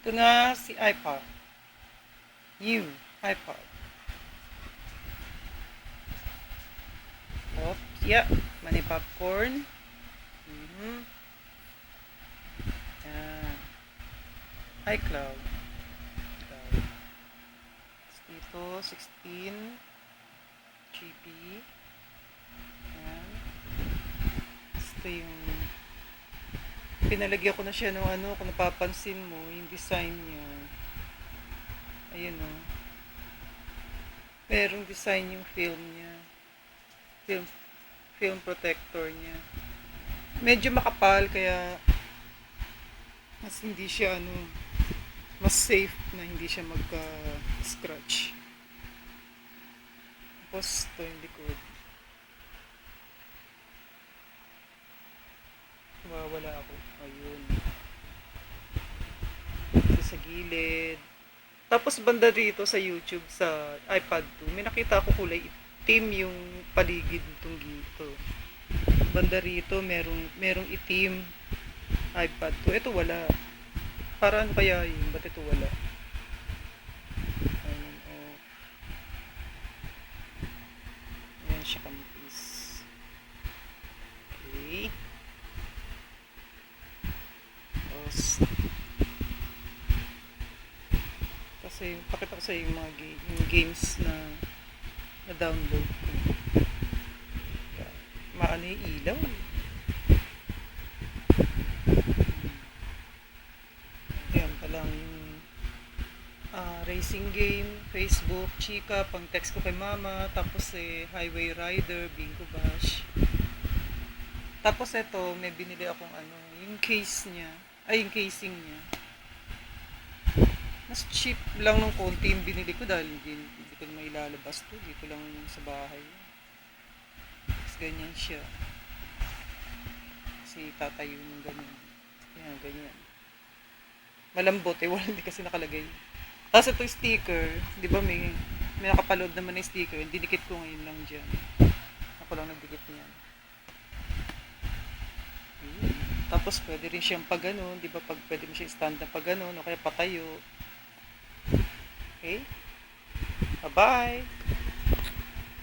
Ito na si iPod. You, iPod. Oh, yeah. Mani popcorn. Mhm. Yan. iCloud. Cloud. Tapos Dito, 16 GB. Yan. Ito yung pinalagyan ko na siya ng ano, kung napapansin mo, yung design niya. Ayun o. Oh. Merong design yung film niya. Film, film protector niya. Medyo makapal, kaya mas hindi siya ano, mas safe na hindi siya magka-scratch. Tapos ito yung likod. Mawawala ako. Ayun. Ito sa gilid. Tapos banda rito sa YouTube, sa iPad 2, may nakita ako kulay itim yung paligid nitong dito. Banda rito, merong, merong itim iPad 2. Ito wala. Para ano kaya yun? Ba't ito wala? Ayun, oh. Ayan siya kampis. Okay. Tapos, kasi pakita ko sa yung mga ga- yung games na na download ko. Maano yung ilaw. eh. Ayan pa lang yung ah, racing game, Facebook, chika, pang text ko kay mama, tapos eh, highway rider, bingo bash. Tapos ito, may binili akong ano, yung case niya, ay yung casing niya. Mas cheap lang ng konti yung binili ko dahil hindi, hindi ko naman ilalabas to. Dito lang sa bahay. Tapos ganyan siya. Kasi tatayo ng ganyan. Yan, ganyan. Malambot eh, wala hindi kasi nakalagay. Tapos ito sticker, di ba may, may nakapaload naman na sticker, dinikit ko ngayon lang dyan. Ako lang nagdikit niyan. Ayun. Tapos pwede rin siyang pag ganun, di ba pag pwede mo siyang stand na pag ganun, o kaya patayo. Okay? Bye-bye!